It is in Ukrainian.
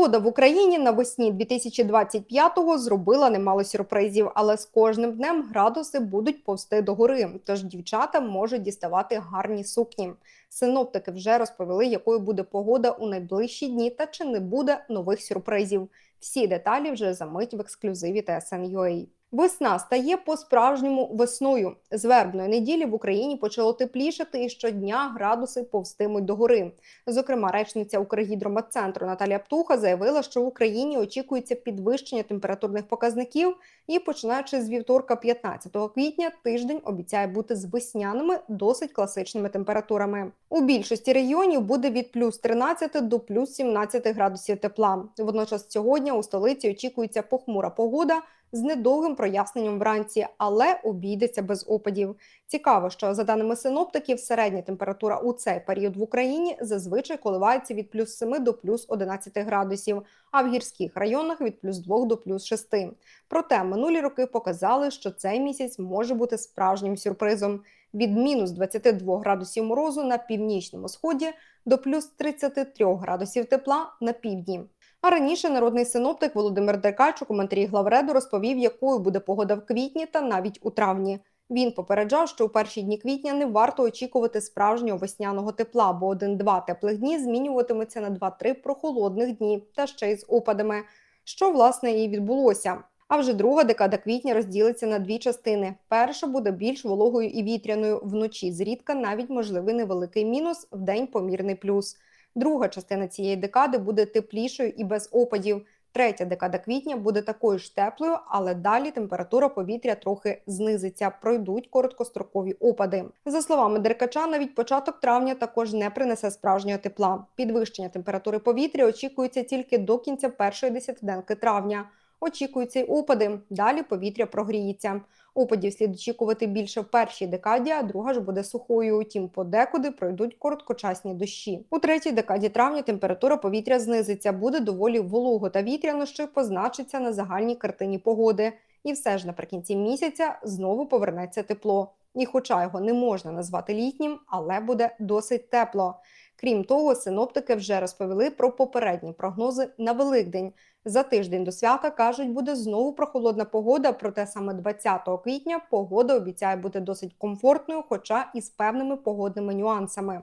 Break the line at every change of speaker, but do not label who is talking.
Погода в Україні навесні 2025-го зробила немало сюрпризів, але з кожним днем градуси будуть повсти догори. Тож дівчата можуть діставати гарні сукні. Синоптики вже розповіли, якою буде погода у найближчі дні та чи не буде нових сюрпризів. Всі деталі вже за мить в ексклюзиві TSN.ua. Весна стає по-справжньому весною. З вербної неділі в Україні почало теплішати, і щодня градуси повстимуть догори. Зокрема, речниця Укргідрометцентру Наталія Птуха заявила, що в Україні очікується підвищення температурних показників, і починаючи з вівторка, 15 квітня, тиждень обіцяє бути з весняними досить класичними температурами. У більшості регіонів буде від плюс 13 до плюс 17 градусів тепла. Водночас сьогодні у столиці очікується похмура погода з недовгим проясненням вранці, але обійдеться без опадів. Цікаво, що за даними синоптиків, середня температура у цей період в Україні зазвичай коливається від плюс 7 до плюс 11 градусів, а в гірських районах від плюс 2 до плюс 6. Проте минулі роки показали, що цей місяць може бути справжнім сюрпризом від мінус 22 градусів морозу на північному сході до плюс 33 градусів тепла на півдні. А раніше народний синоптик Володимир Деркач у коментарі главреду розповів, якою буде погода в квітні та навіть у травні. Він попереджав, що у перші дні квітня не варто очікувати справжнього весняного тепла, бо один-два теплих дні змінюватиметься на 2-3 прохолодних дні та ще й з опадами, що власне і відбулося. А вже друга декада квітня розділиться на дві частини. Перша буде більш вологою і вітряною вночі. Зрідка навіть можливий невеликий мінус, вдень помірний плюс. Друга частина цієї декади буде теплішою і без опадів. Третя декада квітня буде такою ж теплою, але далі температура повітря трохи знизиться. Пройдуть короткострокові опади. За словами Деркача, навіть початок травня також не принесе справжнього тепла. Підвищення температури повітря очікується тільки до кінця першої десятиденки травня. Очікуються й опади. Далі повітря прогріється. Опадів слід очікувати більше в першій декаді, а друга ж буде сухою. Утім, подекуди пройдуть короткочасні дощі. У третій декаді травня температура повітря знизиться, буде доволі волого та вітряно, що позначиться на загальній картині погоди. І все ж наприкінці місяця знову повернеться тепло. І, хоча його не можна назвати літнім, але буде досить тепло. Крім того, синоптики вже розповіли про попередні прогнози на Великдень. За тиждень до свята кажуть, буде знову прохолодна погода. Проте саме 20 квітня погода обіцяє бути досить комфортною, хоча і з певними погодними нюансами.